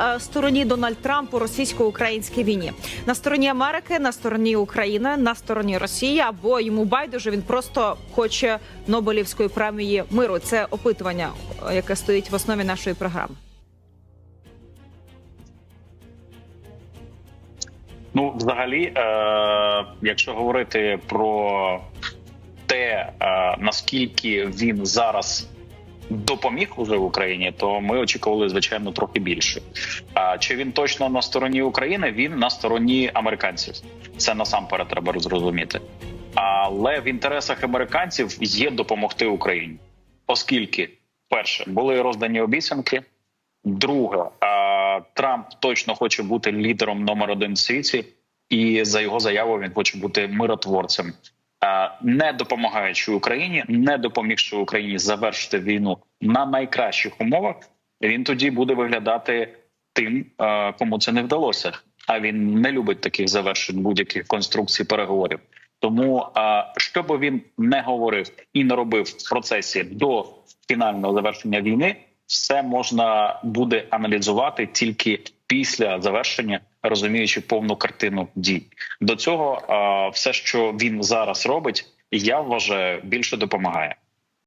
е, стороні Дональд Трамп у російсько-українській війні? На стороні Америки, на стороні України, на стороні Росії або йому байдуже він просто хоче Нобелівської премії миру. Це опитування, е, яке стоїть в основі нашої програми. Ну, взагалі, е, якщо говорити про те, е, наскільки він зараз допоміг уже в Україні, то ми очікували звичайно трохи більше. А чи він точно на стороні України? Він на стороні американців. Це насамперед треба зрозуміти. Але в інтересах американців є допомогти Україні, оскільки перше були роздані обіцянки. Друге, Трамп точно хоче бути лідером номер один в світі, і за його заявою він хоче бути миротворцем, не допомагаючи Україні, не допомігши Україні завершити війну на найкращих умовах. Він тоді буде виглядати тим, кому це не вдалося. А він не любить таких завершень будь-яких конструкцій переговорів. Тому що би він не говорив і не робив в процесі до фінального завершення війни, все можна буде аналізувати тільки після завершення, розуміючи повну картину дій. До цього все, що він зараз робить, я вважаю, більше допомагає.